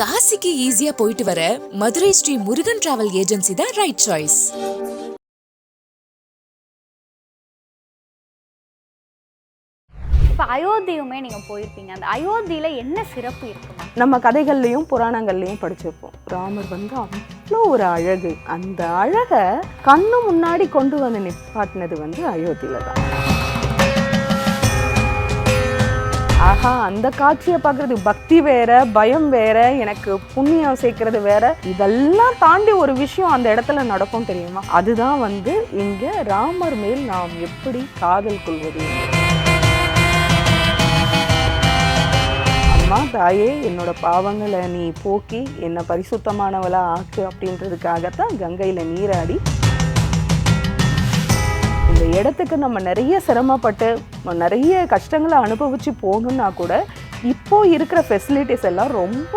காசிக்கு ஈஸியா போயிட்டு வர மதுரை ஸ்ரீ முருகன் டிராவல் ஏஜென்சி தான் ரைட் சாய்ஸ் இப்போ அயோத்தியுமே நீங்கள் போயிருப்பீங்க. அந்த அயோத்தியில் என்ன சிறப்பு இருக்குமா நம்ம கதைகள்லையும் புராணங்கள்லையும் படிச்சிருப்போம். ராமர் வந்து அவ்வளோ ஒரு அழகு. அந்த அழகை கண்ணு முன்னாடி கொண்டு வந்து நிப்பாட்டினது வந்து அயோத்தியில தான். ஆஹா அந்த காட்சியை பார்க்கறது பக்தி வேற பயம் வேற எனக்கு புண்ணியம் சேர்க்கறது வேற. இதெல்லாம் தாண்டி ஒரு விஷயம் அந்த இடத்துல நடக்கும் தெரியுமா? அதுதான் வந்து இங்க ராமர் மேல் நாம் எப்படி காதல் கொள்வது? அம்மா தாயே என்னோட பாவங்களை நீ போக்கி என்னை பரிசுத்தமானவளா ஆக்கு அப்படின்றதுக்காகத்தான் கங்கையில நீராடி இந்த இடத்துக்கு நம்ம நிறைய சிரமப்பட்டு நிறைய கஷ்டங்களை அனுபவிச்சு போகணும்னா கூட இப்போ இருக்கிற ஃபெசிலிட்டிஸ் எல்லாம் ரொம்ப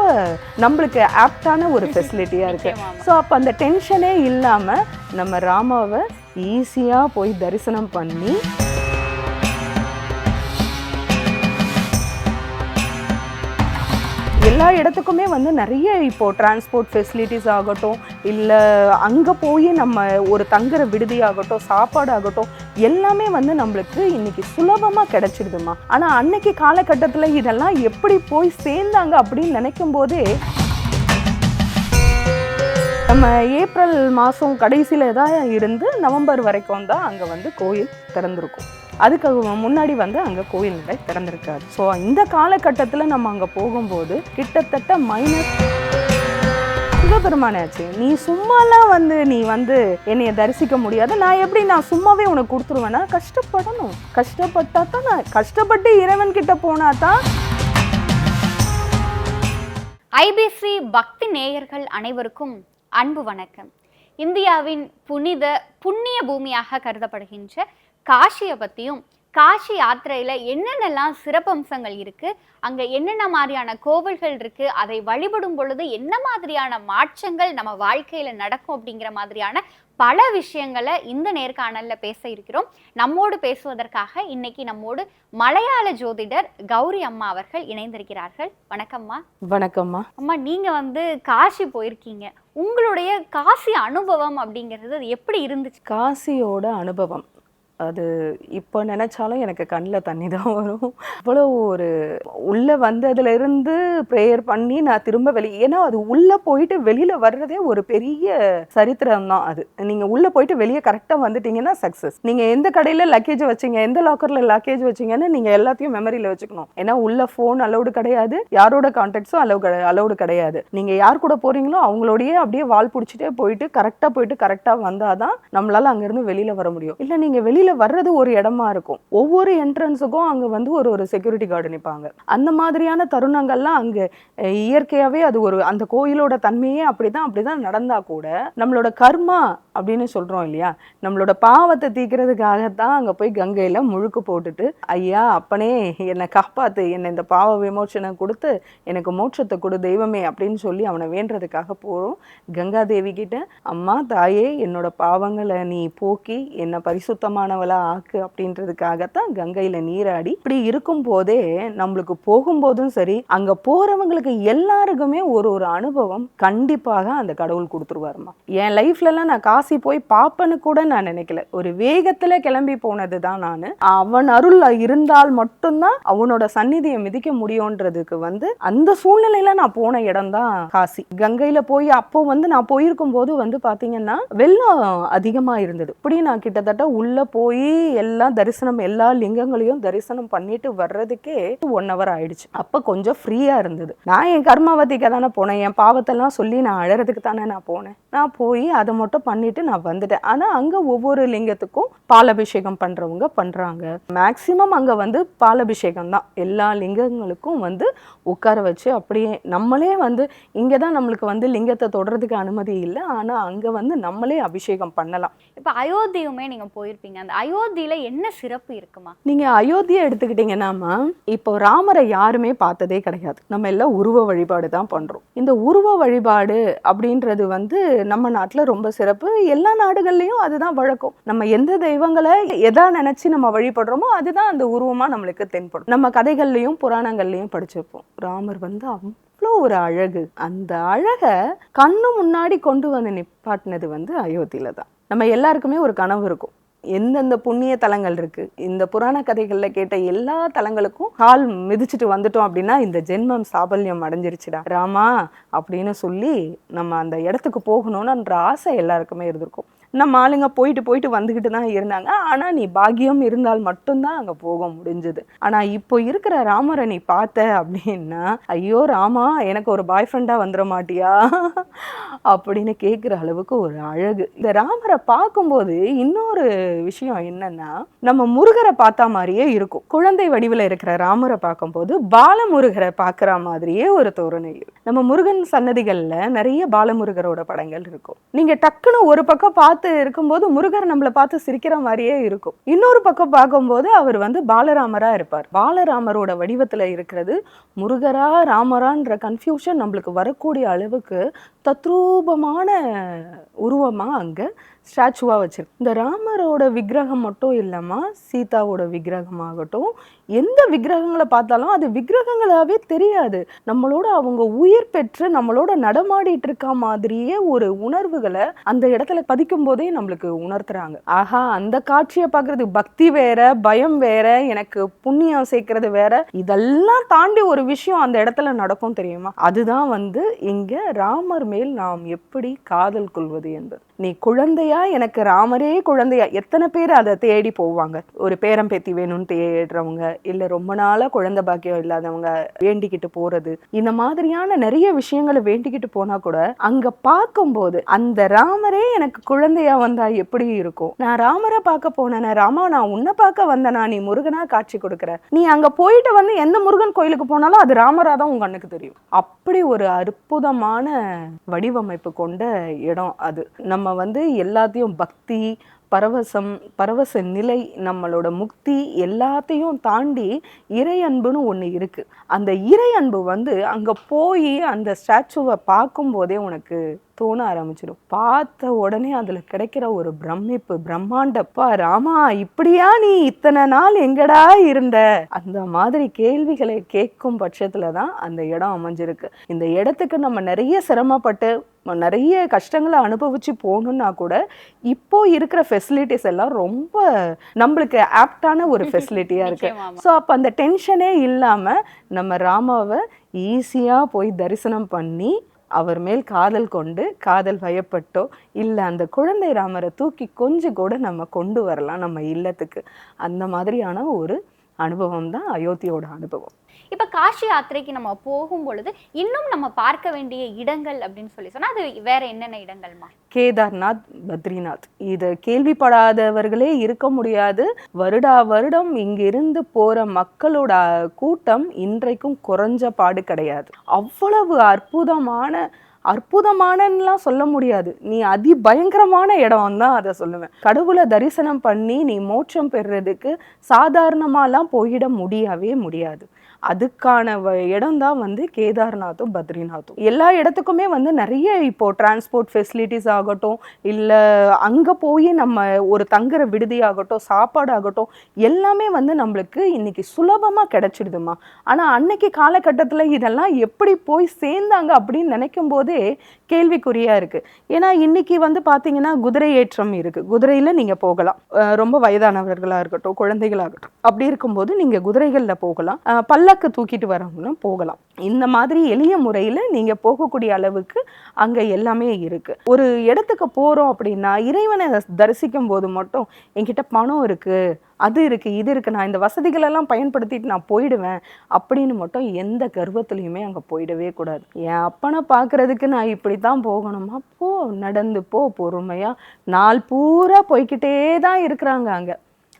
நம்மளுக்கு ஆப்டான ஒரு ஃபெசிலிட்டியாக இருக்கு நிச்சயமா. ஸோ அப்போ அந்த டென்ஷனே இல்லாமல் நம்ம ராமாவை ஈஸியாக போய் தரிசனம் பண்ணி எல்லா இடத்துக்குமே வந்து நிறைய இப்போ டிரான்ஸ்போர்ட் ஃபெசிலிட்டிஸ் ஆகட்டும் இல்லை அங்கே போய் நம்ம ஒரு தங்குற விடுதி ஆகட்டும் சாப்பாடு ஆகட்டும் எல்லாமே வந்து நம்மளுக்கு இன்னைக்கு சுலபமாக கிடைச்சிடுதுமா ஆனால் அன்னைக்கு காலகட்டத்தில் இதெல்லாம் எப்படி போய் சேர்ந்தாங்க அப்படின்னு நினைக்கும் போதே நம்ம ஏப்ரல் மாதம் கடைசியில் தான் இருந்து நவம்பர் வரைக்கும் தான் அங்கே வந்து கோயில் திறந்திருக்கும். அதுக்கு முன்னாடி வந்து அங்கே கோயில் நடை திறந்திருக்காது. ஸோ இந்த காலகட்டத்தில் நம்ம அங்கே போகும்போது கிட்டத்தட்ட மைனஸ் சிவபெருமானாச்சு நீ சும்மாலாம் வந்து நீ வந்து என்னைய தரிசிக்க முடியாது. நான் எப்படி நான் சும்மாவே உனக்கு கொடுத்துருவேன்னா கஷ்டப்படணும். கஷ்டப்பட்டா தான் நான் கஷ்டப்பட்டு இறைவன் கிட்ட போனா தான். ஐபிசி பக்தி நேயர்கள் அனைவருக்கும் அன்பு வணக்கம். இந்தியாவின் புனித புண்ணிய பூமியாக கருதப்படுகின்ற காஷியை பற்றியும் காஷி யாத்திரையில் என்னென்னலாம் சிறப்பம்சங்கள் இருக்குது அங்கே என்னென்ன மாதிரியான கோவில்கள் இருக்குது அதை வழிபடும் பொழுது என்ன மாதிரியான மாற்றங்கள் நம்ம வாழ்க்கையில் நடக்கும் அப்படிங்கிற மாதிரியான பல விஷயங்களை இந்த நேர்காணலில் பேச இருக்கிறோம். நம்மோடு பேசுவதற்காக இன்னைக்கு நம்மோடு மலையாள ஜோதிடர் கௌரி அம்மா அவர்கள் இணைந்திருக்கிறார்கள். வணக்கம்மா. வணக்கம்மா. அம்மா நீங்க வந்து காசி போயிருக்கீங்க. உங்களுடைய காசி அனுபவம் அப்படிங்கிறது அது எப்படி இருந்துச்சு? காசியோட அனுபவம். அது இப்போ நினச்சாலும் எனக்கு கண்ணில் தண்ணி தான் வரும். அவ்வளோ ஒரு உள்ளே வந்ததுலேருந்து ப்ரேயர் பண்ணி நான் திரும்ப வெளியே ஏன்னா அது உள்ளே போயிட்டு வெளியில் வர்றதே ஒரு பெரிய சரித்திரம் தான் அது. நீங்கள் உள்ளே போயிட்டு வெளியே கரெக்டாக வந்துட்டீங்கன்னா சக்ஸஸ் நீங்கள் எந்த கடையில் லக்கேஜ் வச்சீங்க எந்த லாக்கரில் லக்கேஜ் வச்சீங்கன்னு நீங்கள் எல்லாத்தையும் மெமரியில் வச்சுக்கணும். ஏன்னா உள்ளே ஃபோன் அலௌடு கிடையாது யாரோட கான்டாக்ட்ஸும் அலௌ அலௌடு கிடையாது. நீங்கள் யார் கூட போகிறீங்களோ அவங்களோடயே அப்படியே வால் பிடிச்சிட்டே போயிட்டு கரெக்டாக போயிட்டு கரெக்டாக வந்தால் தான் நம்மளால் அங்கேருந்து வெளியில் வர முடியும். இல்லை நீங்கள் வெளியில் வர்றது ஒரு இடமா இருக்கும். ஒவ்வொரு என்ட்ரன்ஸுக்கும் அங்கே வந்து ஒரு ஒரு செக்யூரிட்டி கார்டு நிற்பாங்க அந்த மாதிரியான தருணங்கள்லாம் அங்கே இயற்கையாகவே அது ஒரு அந்த கோயிலோட தன்மையே அப்படிதான் அப்படிதான் நடந்தா கூட நம்மளோட கர்மா அப்படின்னு சொல்றோம் இல்லையா? நம்மளோட பாவத்தை தீக்கிறதுக்காகத்தான் அங்கே போய் கங்கையில் முழுக்கு போட்டுட்டு ஐயா அப்பனே என்னை காப்பாற்று என்னை இந்த பாவ விமோச்சனை கொடுத்து எனக்கு மோட்சத்தை கொடு தெய்வமே அப்படின்னு சொல்லி அவனை வேண்டுறதுக்காக போகிறோம் கங்கா தேவி கிட்ட அம்மா தாயே என்னோட பாவங்களை நீ போக்கி என்னை பரிசுத்தமான கணவளாக ஆக்கு அப்படின்றதுக்காகத்தான் கங்கையில் நீராடி இப்படி இருக்கும் போதே நம்மளுக்கு போகும்போதும் சரி அங்கே போகிறவங்களுக்கு எல்லாருக்குமே ஒரு ஒரு அனுபவம் கண்டிப்பாக அந்த கடவுள் கொடுத்துருவாருமா. என் லைஃப்லலாம் நான் காசி போய் பார்ப்பேன்னு கூட நான் நினைக்கல. ஒரு வேகத்தில் கிளம்பி போனது தான் நான். அவன் அருள் இருந்தால் மட்டும்தான் அவனோட சந்நிதியை மிதிக்க முடியும்ன்றதுக்கு வந்து அந்த சூழ்நிலையில நான் போன இடம் தான் காசி. கங்கையில போய் அப்போ வந்து நான் போயிருக்கும் போது வந்து பாத்தீங்கன்னா வெள்ளம் அதிகமா இருந்தது. இப்படி நான் கிட்டத்தட்ட உள்ள போய் எல்லாம் தரிசனம் எல்லா லிங்கங்களையும் தரிசனம் பண்ணிட்டு வர்றதுக்கே ஒன் ஹவர் ஆயிடுச்சு. அப்போ கொஞ்சம் ஃப்ரீயாக இருந்தது. நான் என் கர்மாவதிக்கு தானே போனேன். என் பாவத்தெல்லாம் சொல்லி நான் அழறதுக்கு தானே நான் போனேன். நான் போய் அதை மட்டும் பண்ணிட்டு நான் வந்துட்டேன். ஆனால் அங்கே ஒவ்வொரு லிங்கத்துக்கும் பாலபிஷேகம் பண்ணுறவங்க பண்ணுறாங்க மேக்சிமம் அங்கே வந்து பாலபிஷேகம் தான். எல்லா லிங்கங்களுக்கும் வந்து உட்கார வச்சு அப்படியே நம்மளே வந்து இங்கே தான் நம்மளுக்கு வந்து லிங்கத்தை தொடுறதுக்கு அனுமதி இல்லை. ஆனால் அங்கே வந்து நம்மளே அபிஷேகம் பண்ணலாம். இப்போ அயோத்தியுமே நீங்கள் போயிருப்பீங்க. அந்த அயோத்தியில என்ன சிறப்பு இருக்குமா? நீங்கள் அயோத்தியை எடுத்துக்கிட்டிங்கன்னாமா இப்போ ராமரை யாருமே பார்த்ததே கிடையாது. நம்ம எல்லாம் உருவ வழிபாடு தான் பண்ணுறோம் இந்த உருவ வழிபாடு அப்படின்றது வந்து நம்ம நாட்டில் ரொம்ப சிறப்பு. எல்லா நாடுகள்லையும் அதுதான் வழக்கம். நம்ம எந்த தெய்வங்களை எதா நினச்சி நம்ம வழிபடுறோமோ அதுதான் அந்த உருவமாக நம்மளுக்கு தென்படும். நம்ம கதைகள்லையும் புராணங்கள்லையும் படிச்சிருப்போம். ராமர் வந்து அவ்வளோ ஒரு அழகு. அந்த அழகை கண்ணு முன்னாடி கொண்டு வந்து நிப்பாட்டினது வந்து அயோத்தியில தான். நம்ம எல்லாருக்குமே ஒரு கனவு இருக்கும். எந்தெந்த புண்ணிய தலங்கள் இருக்கு? இந்த புராண கதைகளில் கேட்ட எல்லா தலங்களுக்கும் கால் மிதிச்சிட்டு வந்துட்டோம் அப்படின்னா இந்த ஜென்மம் சாபல்யம் அடைஞ்சிருச்சுடா. ராமா அப்படின்னு சொல்லி நம்ம அந்த இடத்துக்கு போகணும்னு ஆசை எல்லாருக்குமே இருந்திருக்கும். நம்ம ஆளுங்க போயிட்டு போயிட்டு வந்துக்கிட்டு தான் இருந்தாங்க. ஆனால் நீ பாக்கியம் இருந்தால் மட்டும்தான் அங்கே போக முடிஞ்சது. ஆனால் இப்போ இருக்கிற ராமரை நீ பார்த்த அப்படின்னா ஐயோ ராமா எனக்கு ஒரு பாய் ஃப்ரெண்டாக வந்துட மாட்டியா? அப்படின்னு கேட்குற அளவுக்கு ஒரு அழகு. இந்த ராமரை பார்க்கும்போது இன்னொரு விஷயம் என்னன்னா நம்ம முருகரை பார்த்தா மாதிரியே இருக்கும். குழந்தை வடிவில் இருக்கிற ராமரை பார்க்கும்போது பாலமுருகரை பார்க்குற மாதிரியே ஒரு தோரணை நம்ம முருகன் சன்னதிகளில் நிறைய பாலமுருகரோட படங்கள் இருக்கும். நீங்கள் டக்குன்னு ஒரு பக்கம் பார்த்து இருக்கும்போது முருகர் நம்மளை பார்த்து சிரிக்கிற மாதிரியே இருக்கும். இன்னொரு பக்கம் பார்க்கும்போது அவர் வந்து பாலராமரா இருப்பார். பாலராமரோட வடிவத்துல இருக்கிறது முருகரா ராமரான்ற கன்ஃபியூஷன் நம்மளுக்கு வரக்கூடிய அளவுக்கு தத்ரூபமான உருவமா அங்க ஸ்டாச்சுவாக வச்சுருக்கு இந்த ராமரோட விக்கிரகம் மட்டும் இல்லாமல் சீதாவோட விக்கிரகமாகட்டும் எந்த விக்கிரகங்களை பார்த்தாலும் அது விக்கிரகங்களாகவே தெரியாது. நம்மளோட அவங்க உயிர் பெற்று நம்மளோட நடமாடிட்டு இருக்க மாதிரியே ஒரு உணர்வுகளை அந்த இடத்துல பதிக்கும் போதே நம்மளுக்கு உணர்த்துறாங்க. ஆஹா அந்த காட்சியை பார்க்கறது பக்தி வேற பயம் வேற எனக்கு புண்ணியம் சேர்க்கறது வேற. இதெல்லாம் தாண்டி ஒரு விஷயம் அந்த இடத்துல நடக்கும் தெரியுமா? அதுதான் வந்து இங்க ராமர் மேல் நாம் எப்படி காதல் கொள்வது என்பது. நீ குழந்தையா? எனக்கு ராமரே குழந்தையா? எத்தனை பேர் அதை தேடி போவாங்க? ஒரு பேரம் பேத்தி வேணும்னு தேடுறவங்க இல்ல ரொம்ப நாளா குழந்தை பாக்கியம் இல்லாதவங்க வேண்டிக்கிட்டு போறது. இந்த மாதிரியான நிறைய விஷயங்களை வேண்டிக்கிட்டு போனா கூட அங்க பார்க்கும்போது அந்த ராமரே எனக்கு குழந்தையா வந்தா எப்படி இருக்கும்? நான் ராமரை பார்க்க போனேன் ராமா நான் உன்னை பார்க்க வந்தேனா நீ முருகனா காட்சி கொடுக்குற? நீ அங்க போயிட்டு வந்து எந்த முருகன் கோயிலுக்கு போனாலும் அது ராமரா தான் உங்க கண்ணுக்கு தெரியும். அப்படி ஒரு அற்புதமான வடிவமைப்பு கொண்ட இடம் அது. நம்ம நம்ம வந்து எல்லாத்தையும் பக்தி பரவசம் பரவச நிலை நம்மளோட முக்தி எல்லாத்தையும் தாண்டி இறை அன்புன்னு ஒன்று இருக்கு. அந்த இறை அன்பு வந்து அங்கே போய் அந்த ஸ்டாச்சுவை பார்க்கும்போதே உனக்கு தோண ஆரம்பிச்சிடும். பார்த்த உடனே அதில் கிடைக்கிற ஒரு பிரமிப்பு பிரம்மாண்டப்பா ராமா இப்படியா நீ இத்தனை நாள் எங்கடா இருந்த? அந்த மாதிரி கேள்விகளை கேட்கும் பட்சத்துல தான் அந்த இடம் அமைஞ்சிருக்கு. இந்த இடத்துக்கு நம்ம நிறைய சிரமப்பட்டு நிறைய கஷ்டங்களை அனுபவிச்சு போகணும்னா கூட இப்போ இருக்கிற ஃபெசிலிட்டிஸ் எல்லாம் ரொம்ப நம்மளுக்கு ஆப்டான ஒரு ஃபெசிலிட்டியா இருக்கு. ஸோ அப்போ அந்த டென்ஷனே இல்லாம நம்ம ராமாவை ஈஸியா போய் தரிசனம் பண்ணி அவர் மேல் காதல் கொண்டு காதல் வயப்பட்டோ இல்லை அந்த குழந்தை ராமரை தூக்கி கொஞ்சம் கூட நம்ம கொண்டு வரலாம் நம்ம இல்லத்துக்கு. அந்த மாதிரியான ஒரு அனுபவம் தான் அயோத்தியோட அனுபவம். இப்போ காஷி யாத்திரைக்கு நம்ம போகும் பொழுது இன்னும் நம்ம பார்க்க வேண்டிய இடங்கள் அப்படின்னு சொல்லி சொன்னால் அது வேற என்னென்ன இடங்கள்மா? கேதார்நாத் பத்ரிநாத். இதை கேள்விப்படாதவர்களே இருக்க முடியாது. வருடா வருடம் இங்கிருந்து போற மக்களோட கூட்டம் இன்றைக்கும் குறைஞ்ச பாடு கிடையாது. அவ்வளவு அற்புதமான அற்புதமானன்னுலாம் சொல்ல முடியாது. நீ அதி பயங்கரமான இடம் தான் அதை சொல்லுவேன். கடவுளை தரிசனம் பண்ணி நீ மோட்சம் பெறுறதுக்கு சாதாரணமாலாம் போயிட முடியவே முடியாது. அதுக்கான இடம் தான் வந்து கேதார்நாத்தும் பத்ரிநாத்தும். எல்லா இடத்துக்குமே வந்து நிறைய இப்போ டிரான்ஸ்போர்ட் ஃபெசிலிட்டிஸ் ஆகட்டும் இல்லை அங்கே போய் நம்ம ஒரு தங்குற விடுதி ஆகட்டும் சாப்பாடு ஆகட்டும் எல்லாமே வந்து நம்மளுக்கு இன்னைக்கு சுலபமாக கிடைச்சிடுதுமா ஆனால் அன்னைக்கு காலகட்டத்தில் இதெல்லாம் எப்படி போய் சேர்ந்தாங்க அப்படின்னு நினைக்கும் போதே கேள்விக்குறியா இருக்கு. ஏன்னா இன்னைக்கு வந்து பார்த்தீங்கன்னா குதிரை ஏற்றம் இருக்கு. குதிரையில் நீங்கள் போகலாம். அஹ் ரொம்ப வயதானவர்களாக இருக்கட்டும் குழந்தைகளாகட்டும். அப்படி இருக்கும்போது நீங்கள் குதிரைகளில் போகலாம். அஹ் பல்லக்கு தூக்கிட்டு வரவங்களும் போகலாம். இந்த மாதிரி எளிய முறையில் நீங்கள் போகக்கூடிய அளவுக்கு அங்கே எல்லாமே இருக்குது ஒரு இடத்துக்கு போகிறோம் அப்படின்னா இறைவனை தரிசிக்கும் போது மட்டும் என்கிட்ட பணம் இருக்குது அது இருக்குது இது இருக்குது நான் இந்த வசதிகளெல்லாம் பயன்படுத்திட்டு நான் போயிடுவேன் அப்படின்னு மட்டும் எந்த கர்வத்துலேயுமே அங்கே போயிடவே கூடாது. என் அப்பனை பார்க்குறதுக்கு நான் இப்படி தான் போகணுமா? போ நடந்து போ பொறுமையாக நாள் பூரா போய்க்கிட்டே தான் இருக்கிறாங்க அங்கே.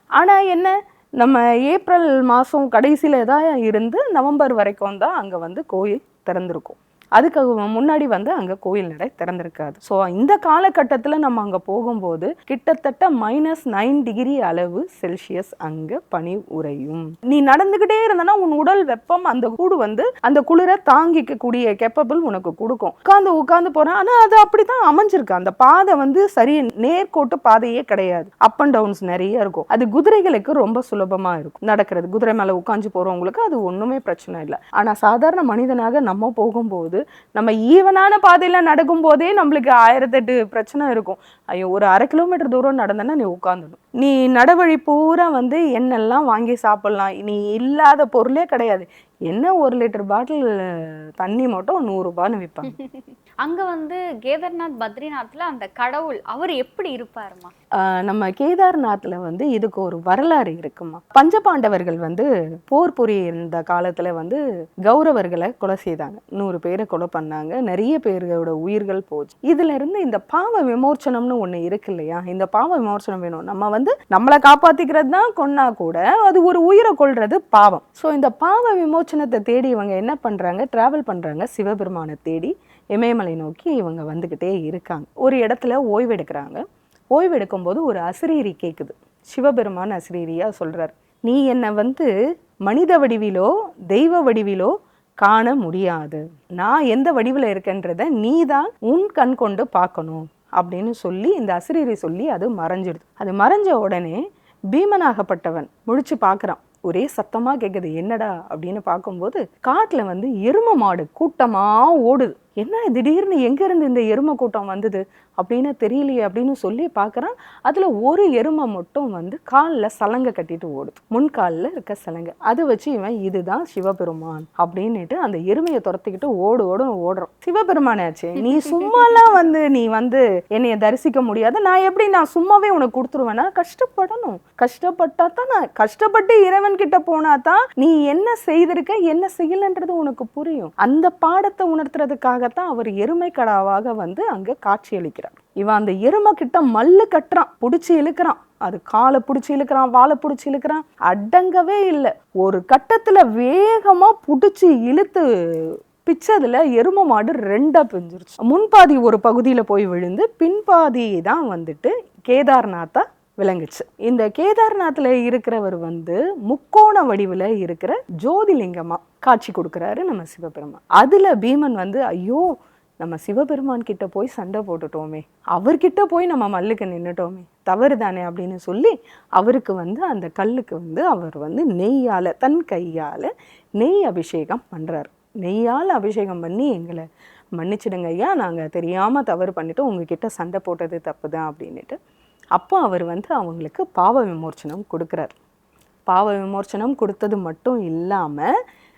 ஆனால் என்ன? நம்ம ஏப்ரல் மாதம் கடைசியில் தான் இருந்து நவம்பர் வரைக்கும் தான் அங்கே வந்து கோயில் திறந்திருக்கும். அதுக்கு முன்னாடி வந்து அங்கே கோயில் நடை திறந்திருக்காது. ஸோ இந்த காலகட்டத்தில் நம்ம அங்கே போகும்போது கிட்டத்தட்ட மைனஸ் நைன் டிகிரி அளவு செல்சியஸ் அங்கே பனி உறையும். நீ நடந்துக்கிட்டே இருந்தனா உன் உடல் வெப்பம் அந்த கூடு வந்து அந்த குளிரை தாங்கிக்க கூடிய கெப்பபிள் உனக்கு கொடுக்கும். உட்காந்து உட்காந்து போறேன் ஆனால் அது அப்படி தான் அமைஞ்சிருக்கு. அந்த பாதை வந்து சரி நேர்கோட்டு பாதையே கிடையாது. அப் அண்ட் டவுன்ஸ் நிறைய இருக்கும். அது குதிரைகளுக்கு ரொம்ப சுலபமாக இருக்கும். நடக்கிறது. குதிரை மேலே உட்காந்து போகிறவங்களுக்கு அது ஒன்றுமே பிரச்சனை இல்லை. ஆனால் சாதாரண மனிதனாக நம்ம போகும்போது நம்ம ஈவனான பாதையில் நடக்கும் போதே நம்மளுக்கு ஆயிரத்தெட்டு பிரச்சனை இருக்கும். ஐயோ ஒரு அரை கிலோமீட்டர் தூரம் நடந்தேன்னா நீ உட்காந்துடும். நீ நடவழி பூரா வந்து என்னெல்லாம் வாங்கி சாப்பிடலாம் நீ இல்லாத பொருளே கிடையாது. என்ன ஒரு லிட்டர் பாட்டில் தண்ணி மட்டும் நூறுரூபான்னு விற்பாங்க அங்க வந்து கேதார்நாத் பத்ரிநாத்ல அந்த கடவுள் அவர் எப்படி இருப்பாருமா? நம்ம கேதார்நாத்ல வந்து இதுக்கு ஒரு வரலாறு இருக்குமா? பஞ்சபாண்டவர்கள் வந்து போர் புரியிருந்த காலத்துல வந்து கௌரவர்களை கொலை செய்தாங்க. நூறு பேரை கொலை பண்ணாங்க. நிறைய பேர்களோட உயிர்கள் போச்சு. இதுல இருந்து இந்த பாவ விமோச்சனம்னு ஒண்ணு இருக்கு இல்லையா? இந்த பாவ விமோச்சனம் வேணும். நம்ம வந்து நம்மளை காப்பாத்திக்கிறது தான் கொன்னா கூட அது ஒரு உயிரை கொல்றது பாவம். ஸோ இந்த பாவ விமோச்சனத்தை தேடி இவங்க என்ன பண்றாங்க? ட்ராவல் பண்றாங்க. சிவபெருமானை தேடி இமயமலை நோக்கி இவங்க வந்துக்கிட்டே இருக்காங்க. ஒரு இடத்துல ஓய்வெடுக்கிறாங்க. ஓய்வெடுக்கும்போது ஒரு அசிரீரி கேட்குது சிவபெருமான் அசிரீரியா சொல்கிறார் நீ என்னை வந்து மனித வடிவிலோ தெய்வ வடிவிலோ காண முடியாது. நான் எந்த வடிவில் இருக்கேன்றத நீ தான் உன் கண் கொண்டு பார்க்கணும். அப்படின்னு சொல்லி இந்த அசிரீரி சொல்லி அது மறைஞ்சிடுது. அது மறைஞ்ச உடனே பீமனாகப்பட்டவன் முழிச்சு பார்க்குறான். ஒரே சத்தமாக கேட்குது என்னடா? அப்படின்னு பார்க்கும்போது காட்டில் வந்து எரும மாடு கூட்டமாக ஓடுது. என்ன திடீர்னு எங்கேருந்து இந்த எருமை கூட்டம் வந்தது? அப்படின்னு தெரியலையே அப்படின்னு சொல்லி பார்க்குறான். அதில் ஒரு எருமை மட்டும் வந்து காலில் சலங்கை கட்டிட்டு ஓடுது. முன்காலில் இருக்க சலங்கை. அதை வச்சு இவன் இதுதான் சிவபெருமான். அப்படின்னுட்டு அந்த எருமையை துரத்திக்கிட்டு ஓடு ஓடும் ஓடுறோம் சிவபெருமானாச்சே நீ சும்மாலாம் வந்து நீ வந்து என்னைய தரிசிக்க முடியாது. நான் எப்படி நான் சும்மாவே உனக்கு கொடுத்துருவேனா? கஷ்டப்படணும். கஷ்டப்பட்டா தான் நான் கஷ்டப்பட்டு இறைவன் கிட்ட போனா தான் நீ என்ன செய்திருக்க என்ன செய்யலன்றது உனக்கு புரியும். அந்த பாடத்தை உணர்த்துறதுக்காக உணர்த்துறதுக்காகத்தான் அவர் எருமை கடாவாக வந்து அங்கே காட்சியளிக்கிறார். இவன் அந்த எருமை கிட்ட மல்லு கட்டுறான் பிடிச்சி இழுக்கிறான். அது காலை பிடிச்சி இழுக்கிறான் வாழை பிடிச்சி இழுக்கிறான். அடங்கவே இல்லை. ஒரு கட்டத்தில் வேகமாக பிடிச்சி இழுத்து பிச்சதுல எரும மாடு ரெண்டா பிஞ்சிருச்சு. முன்பாதி ஒரு பகுதியில் போய் விழுந்து பின்பாதி தான் வந்துட்டு கேதார்நாத்தா விளங்குச்சு. இந்த கேதார்நாத்தில் இருக்கிறவர் வந்து முக்கோண வடிவில் இருக்கிற ஜோதிலிங்கமாக காட்சி கொடுக்குறாரு நம்ம சிவபெருமான். அதில் பீமன் வந்து ஐயோ நம்ம சிவபெருமான் கிட்ட போய் சண்டை போட்டுட்டோமே. அவர்கிட்ட போய் நம்ம மல்லுக்கு நின்றுட்டோமே தவறு தானே அப்படின்னு சொல்லி அவருக்கு வந்து அந்த கல்லுக்கு வந்து அவர் வந்து நெய்யால் தன் கையால் நெய் அபிஷேகம் பண்ணுறாரு நெய்யால் அபிஷேகம் பண்ணி எங்களை மன்னிச்சிடுங்க ஐயா. நாங்கள் தெரியாமல் தவறு பண்ணிவிட்டு உங்ககிட்ட சண்டை போட்டது தப்பு தான் அப்படின்ட்டு அப்போ அவர் வந்து அவங்களுக்கு பாவ விமோச்சனம் கொடுக்குறார். பாவ விமோச்சனம் கொடுத்தது மட்டும் இல்லாமல்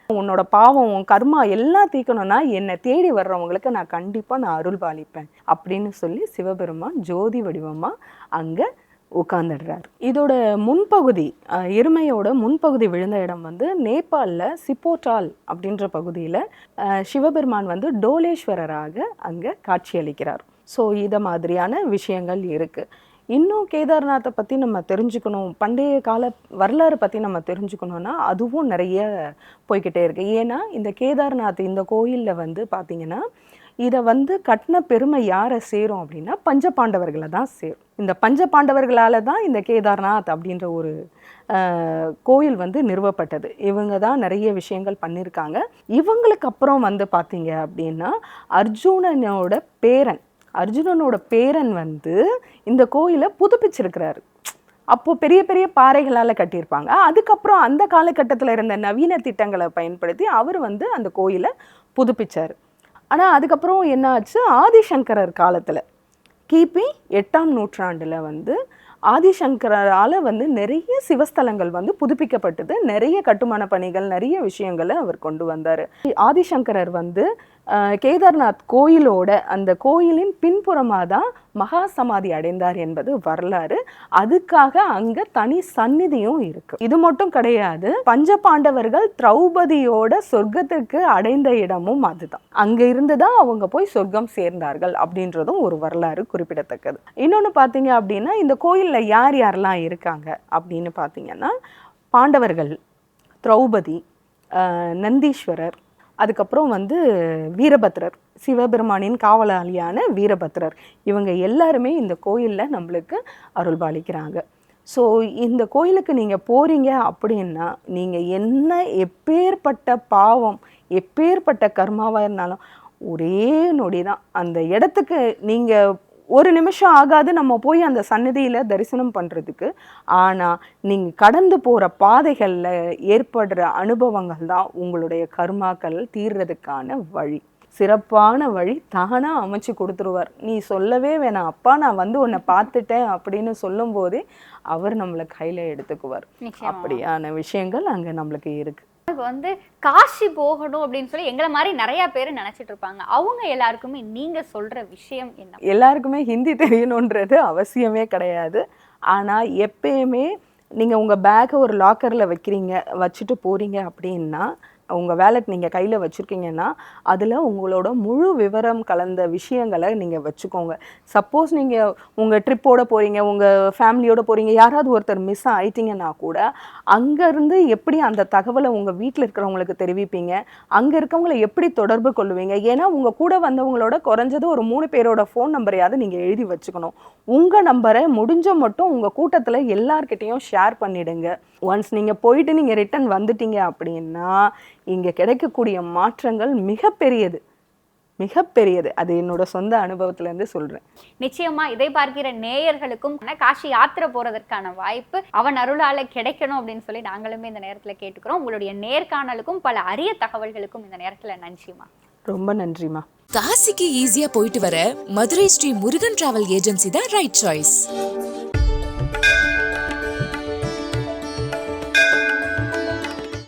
உன்னோட பாவம் உன் கர்மா எல்லாம் தீக்கணும்னா என்னை தேடி வர்றவங்களுக்கு நான் கண்டிப்பாக நான் அருள் பாலிப்பேன் அப்படின்னு சொல்லி சிவபெருமான் ஜோதி வடிவமாக அங்கே உட்காந்துடுறார் இதோட முன்பகுதி எருமையோட முன்பகுதி விழுந்த இடம் வந்து நேபாளில் சிப்போட்டால் அப்படின்ற பகுதியில் சிவபெருமான் வந்து டோலேஸ்வரராக அங்கே காட்சியளிக்கிறார். ஸோ இதை மாதிரியான விஷயங்கள் இருக்குது இன்னும் கேதார்நாத்தை பற்றி நம்ம தெரிஞ்சுக்கணும். பண்டைய கால வரலாறு பற்றி நம்ம தெரிஞ்சுக்கணும்னா அதுவும் நிறைய போய்க்கிட்டே இருக்குது ஏன்னா இந்த கேதார்நாத் இந்த கோயிலில் வந்து பார்த்தீங்கன்னா இதை வந்து கட்டின பெருமை யாரை சேரும் அப்படின்னா பஞ்ச பாண்டவர்களை தான் சேரும். இந்த பஞ்ச பாண்டவர்களால் தான் இந்த கேதார்நாத் அப்படின்ற ஒரு கோயில் வந்து நிறுவப்பட்டது. இவங்க தான் நிறைய விஷயங்கள் பண்ணியிருக்காங்க இவங்களுக்கு அப்புறம் வந்து பார்த்தீங்க அப்படின்னா அர்ஜுனனோட பேரன் அர்ஜுனனோட பேரன் வந்து இந்த கோயிலை புதுப்பிச்சிருக்கிறாரு. அப்போ பெரிய பெரிய பாறைகளால் கட்டியிருப்பாங்க. அதுக்கப்புறம் அந்த காலகட்டத்தில் இருந்த நவீன திட்டங்களை பயன்படுத்தி அவர் வந்து அந்த கோயிலை புதுப்பிச்சார். ஆனால் அதுக்கப்புறம் என்னாச்சு? ஆதிசங்கரர் காலத்தில். கிபி எட்டாம் நூற்றாண்டில் வந்து ஆதிசங்கரால் வந்து நிறைய சிவஸ்தலங்கள் வந்து புதுப்பிக்கப்பட்டது. நிறைய கட்டுமான பணிகள் நிறைய விஷயங்களை அவர் கொண்டு வந்தார். ஆதிசங்கரர் வந்து கேதார்நாத் கோயிலோட அந்த கோயிலின் பின்புறமாக தான் மகா சமாதி அடைந்தார் என்பது வரலாறு. அதுக்காக அங்க தனி சந்நிதியும் இருக்கு. இது மட்டும் கிடையாது பஞ்ச பாண்டவர்கள் திரௌபதியோட சொர்க்கத்துக்கு அடைந்த இடமும் அதுதான். அங்க இருந்து தான் அவங்க போய் சொர்க்கம் சேர்ந்தார்கள் அப்படின்றதும் ஒரு வரலாறு குறிப்பிடத்தக்கது. இன்னொன்னு பார்த்தீங்க அப்படின்னா இந்த கோயில்ல யார் யாரெல்லாம் இருக்காங்க அப்படின்னு பார்த்தீங்கன்னா பாண்டவர்கள் திரௌபதி நந்தீஸ்வரர் அதுக்கப்புறம் வந்து வீரபத்ரர் சிவபெருமானின் காவலாளியான வீரபத்ரர். இவங்க எல்லாருமே இந்த கோயிலில் நம்மளுக்கு அருள்பாலிக்கிறாங்க. ஸோ இந்த கோயிலுக்கு நீங்கள் போகிறீங்க அப்படின்னா நீங்கள் என்ன எப்பேற்பட்ட பாவம் எப்பேற்பட்ட கர்மாவாக இருந்தாலும் ஒரே நொடி தான் அந்த இடத்துக்கு நீங்கள் ஒரு நிமிஷம் ஆகாது நம்ம போய் அந்த சன்னதியில் தரிசனம் பண்ணுறதுக்கு ஆனால் நீங்கள் கடந்து போகிற பாதைகளில் ஏற்படுற அனுபவங்கள் தான் உங்களுடைய கர்மாக்கள் தீர்றதுக்கான வழி. சிறப்பான வழி தானாக அமைச்சு கொடுத்துருவார். நீ சொல்லவே வேணாம். அப்பா நான் வந்து உன்னை பார்த்துட்டேன் அப்படின்னு சொல்லும்போதே அவர் நம்மளை கையில் எடுத்துக்குவார். அப்படியான விஷயங்கள் அங்கே நம்மளுக்கு இருக்குது இப்போ வந்து காசி போகணும் அப்படின்னு சொல்லி எங்களை மாதிரி நிறைய பேர் நினைச்சிட்டு இருப்பாங்க. அவங்க எல்லாருக்குமே நீங்க சொல்ற விஷயம் என்ன? எல்லாருக்குமே ஹிந்தி தெரியணுன்றது அவசியமே கிடையாது. ஆனால் எப்பயுமே நீங்கள் உங்கள் பேக்கை ஒரு லாக்கரில் வைக்கிறீங்க வச்சுட்டு போகிறீங்க அப்படின்னா உங்கள் வேலட் நீங்கள் கையில் வச்சுருக்கீங்கன்னா அதில் உங்களோட முழு விவரம் கலந்த விஷயங்களை நீங்கள் வச்சுக்கோங்க. சப்போஸ் நீங்கள் உங்கள் ட்ரிப்போட போகிறீங்க உங்கள் ஃபேமிலியோட போகிறீங்க யாராவது ஒருத்தர் மிஸ் ஆயிட்டீங்கன்னா கூட அங்கேருந்து எப்படி அந்த தகவலை உங்கள் வீட்டில் இருக்கிறவங்களுக்கு தெரிவிப்பீங்க? அங்கே இருக்கவங்களை எப்படி தொடர்பு கொள்ளுவீங்க? ஏன்னா உங்கள் கூட வந்தவங்களோட குறைஞ்சது ஒரு மூணு பேரோட ஃபோன் நம்பரையாவது நீங்கள் எழுதி வச்சுக்கணும். உங்கள் நம்பரை முடிஞ்ச மட்டும் உங்கள் கூட்டத்தில் எல்லார்கிட்டேயும் ஷேர் பண்ணிவிடுங்க ஒன்ஸ் நீங்கள் போயிட்டு நீங்கள் ரிட்டர்ன் வந்துட்டீங்க அப்படின்னா இங்கே கிடைக்கக்கூடிய மாற்றங்கள் மிகப்பெரியது. மிகப்பெரியது. அது என்னோட சொந்த அனுபவத்திலேருந்து சொல்கிறேன் நிச்சயமா இதை பார்க்கிற நேயர்களுக்கும் காசி யாத்திரை போறதற்கான வாய்ப்பு அவன் அருளால கிடைக்கணும் அப்படின்னு சொல்லி நாங்களுமே இந்த நேரத்துல கேட்டுக்கிறோம். உங்களுடைய நேர்காணலுக்கும் பல அரிய தகவல்களுக்கும் இந்த நேரத்துல நன்றிமா ரொம்ப நன்றிம்மா. காசிக்கு ஈஸியா போயிட்டு வர மதுரை ஸ்ரீ முருகன் டிராவல் ஏஜென்சி தான் ரைட் சாய்ஸ்